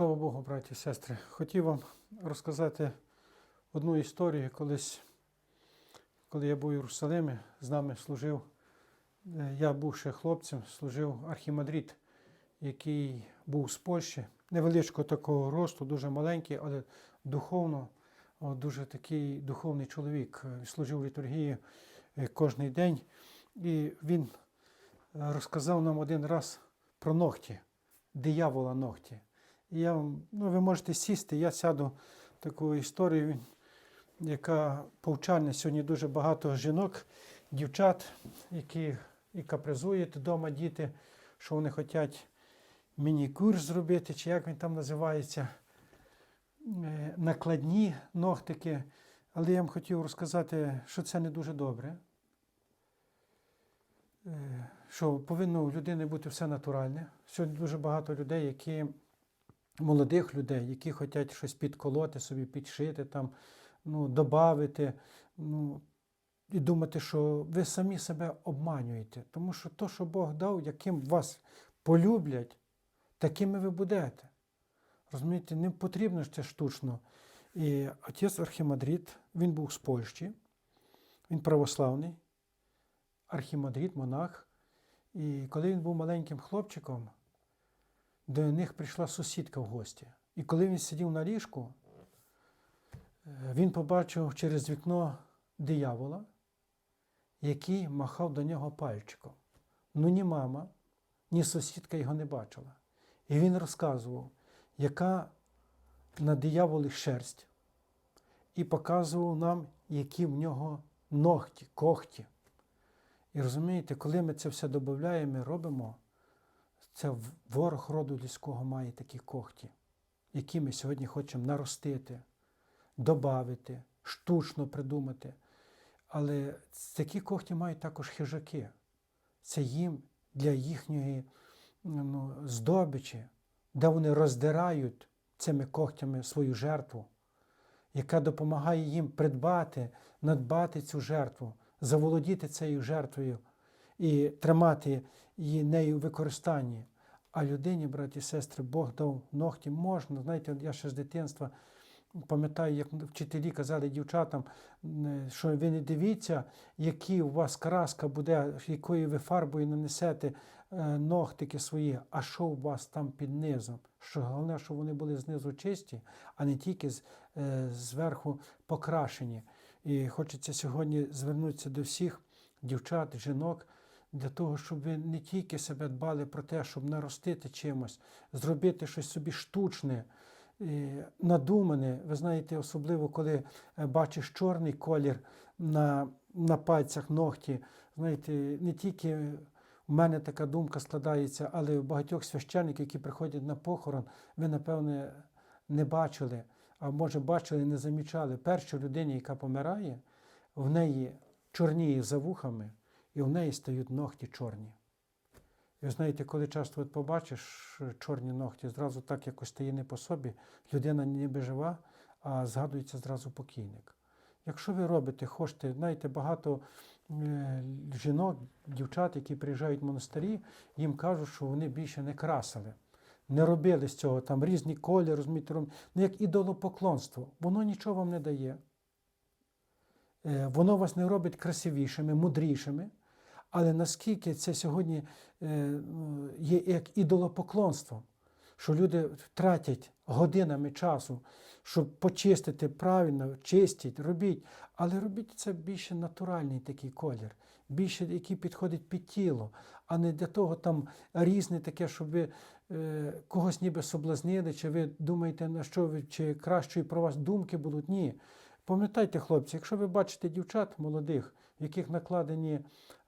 Слава Богу, браті і сестри. Хотів вам розказати одну історію. Колись, коли я був у Єрусалимі, з нами служив, е, я був ще хлопцем, служив архімандрит, який був з Польщі, невеличкого такого росту, дуже маленький, але духовно, дуже такий духовний чоловік. Е, Служив в літургії е, кожен день. І він розказав нам один раз про ногті, диявола ногті. Я, ну, ви можете сісти, я сяду таку історію, яка повчальна. Сьогодні дуже багато жінок, дівчат, які і капризують вдома діти, що вони хочуть міні-курс зробити, чи як він там називається, е, накладні ногтики. Але я вам хотів розказати, що це не дуже добре. Е, Що повинно у людини бути все натуральне. Сьогодні дуже багато людей, які молодих людей, які хочуть щось підколоти собі, підшити, там, ну, додати, ну, і думати, що ви самі себе обманюєте. Тому що то, що Бог дав, яким вас полюблять, такими ви будете. Розумієте, не потрібно ж це штучно. І отець Архімандрит, він був з Польщі, він православний, архімандрит, монах. І коли він був маленьким хлопчиком, до них прийшла сусідка в гості. І коли він сидів на ліжку, е, він побачив через вікно диявола, який махав до нього пальчиком. Ну ні мама, ні сусідка його не бачила. І він розказував, яка на дияволі шерсть, і показував нам, які в нього ногті, когті. І розумієте, коли ми це все додаємо, робимо, це ворог роду людського має такі когті, які ми сьогодні хочемо наростити, додати, штучно придумати. Але такі когті мають також хижаки. Це їм для їхньої ну, здобичі, де вони роздирають цими когтями свою жертву, яка допомагає їм придбати, надбати цю жертву, заволодіти цією жертвою і тримати її нею в використанні. А людині, браті і сестри, Бог дав ногті можна. Знаєте, я ще з дитинства пам'ятаю, як вчителі казали дівчатам, що ви не дивіться, які у вас краска буде, якою ви фарбою нанесете е, ногтики свої, а що у вас там під низом. Що головне, щоб вони були знизу чисті, а не тільки е, зверху покрашені. І хочеться сьогодні звернутися до всіх дівчат, жінок, для того, щоб ви не тільки себе дбали про те, щоб наростити чимось, зробити щось собі штучне, е, надумане. Ви знаєте, особливо коли е, бачиш чорний колір на, на пальцях ногті. Знаєте, не тільки в мене така думка складається, але у багатьох священників, які приходять на похорон, ви, напевне, не бачили, а може бачили, не замічали. Першій людині, яка помирає, в неї чорніє за вухами, і в неї стають ногті чорні. І знаєте, коли часто от побачиш е, чорні ногті, зразу так якось стає не по собі, людина ніби жива, а згадується зразу покійник. Якщо ви робите, хочете, знаєте, багато е, жінок, дівчат, які приїжджають в монастирі, їм кажуть, що вони більше не красили, не робили з цього там різні кольори, розумієте, ну як ідолопоклонство. Воно нічого вам не дає. Е, Воно вас не робить красивішими, мудрішими. Але наскільки це сьогодні е, є як ідолопоклонство, що люди втратять годинами часу, щоб почистити правильно, чистіть, робіть. Але робіть це більше натуральний такий колір, більше який підходить під тіло, а не для того там різне таке, щоб ви е, когось ніби соблазнили, чи ви думаєте, на що ви, чи кращої про вас думки будуть. Ні. Пам'ятайте, хлопці, якщо ви бачите дівчат молодих, в яких накладені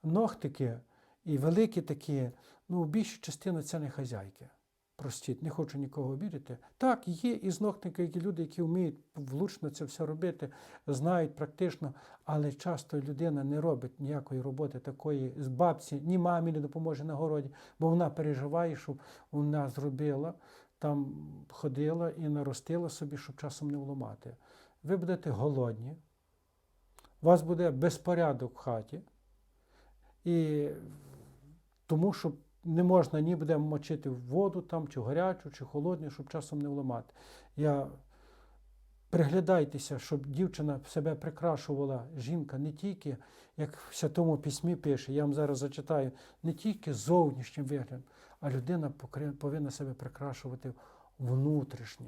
ногтики і великі такі, ну, більша частина це не хазяйки. Простіть, не хочу нікого обідати. Так, є із ногтики які люди, які вміють влучно це все робити, знають практично, але часто людина не робить ніякої роботи такої з бабці, ні мамі не допоможе на городі, бо вона переживає, щоб вона зробила, там ходила і наростила собі, щоб часом не вламати. Ви будете голодні, у вас буде безпорядок в хаті, і тому що не можна ні буде мочити воду там, чи гарячу, чи холодну, щоб часом не вламати. Я приглядайтеся, щоб дівчина себе прикрашувала жінка не тільки, як в Святому Письмі пише, я вам зараз зачитаю, не тільки зовнішнім виглядом, а людина повинна себе прикрашувати внутрішньо,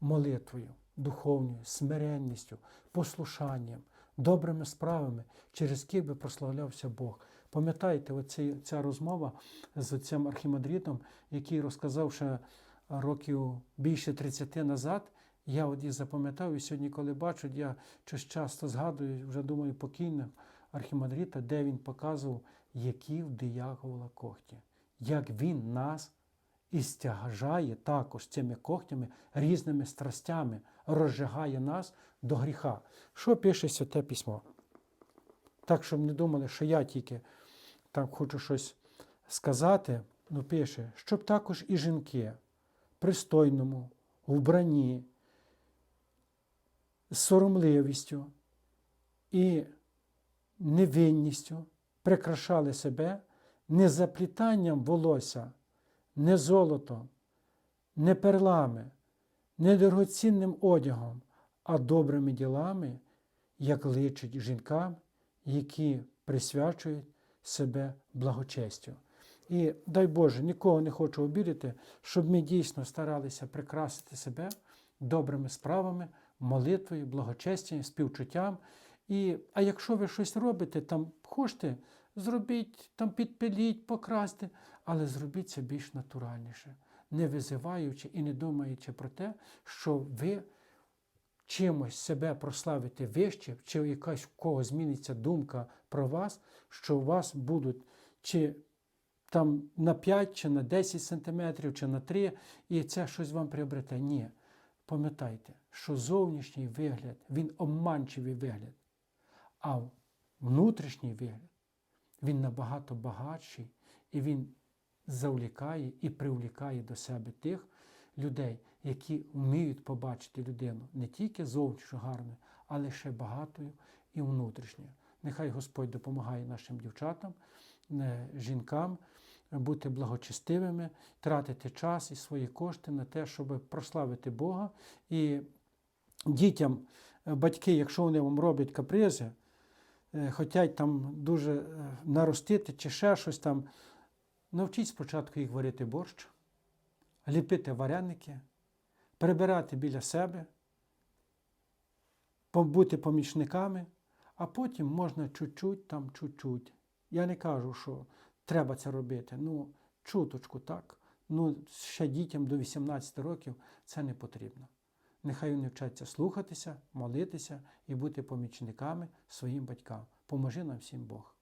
молитвою, духовною, смиренністю, послушанням, добрими справами, через які би прославлявся Бог. Пам'ятаєте, оці, ця розмова з цим архімандритом, який розказав ще років більше 30 назад, я от і запам'ятав, і сьогодні, коли бачу, я щось часто згадую, вже думаю, покійного архімандрита, де він показував, які в диявола когті, як він нас і стяжає також цими когтями, різними страстями, розжигає нас до гріха. Що пише святе письмо? Так, щоб не думали, що я тільки там хочу щось сказати, ну пише, щоб також і жінки пристойному, вбранні, з соромливістю і невинністю прикрашали себе не заплітанням волосся, не золотом, не перлами, не дорогоцінним одягом, а добрими ділами, як личить жінкам, які присвячують себе благочестю. І дай Боже, нікого не хочу обідати, щоб ми дійсно старалися прикрасити себе добрими справами, молитвою, благочестям, співчуттям. І, а якщо ви щось робите, там хочете, зробіть, там підпиліть, покрасти, але зробіть це більш натуральніше, не визиваючи і не думаючи про те, що ви чимось себе прославите вище, чи якась в кого зміниться думка про вас, що у вас будуть чи там на 5, чи на 10 сантиметрів, чи на 3, і це щось вам приобрете. Ні. Пам'ятайте, що зовнішній вигляд, він обманчивий вигляд, а внутрішній вигляд, він набагато багатший, і він завлікає і привлікає до себе тих людей, які вміють побачити людину не тільки зовнішньо гарною, але ще багатою і внутрішньою. Нехай Господь допомагає нашим дівчатам, е, жінкам бути благочестивими, тратити час і свої кошти на те, щоб прославити Бога. І дітям, е, батьки, якщо вони вам роблять капризи, хочуть там дуже е, наростити чи ще щось там, навчіть спочатку їх варити борщ, ліпити вареники, прибирати біля себе, побути помічниками, а потім можна чуть-чуть там чуть-чуть. Я не кажу, що треба це робити. Ну, чуточку, так. Ну, ще дітям до 18 років це не потрібно. Нехай вони вчаться слухатися, молитися і бути помічниками своїм батькам. Поможи нам всім Бог.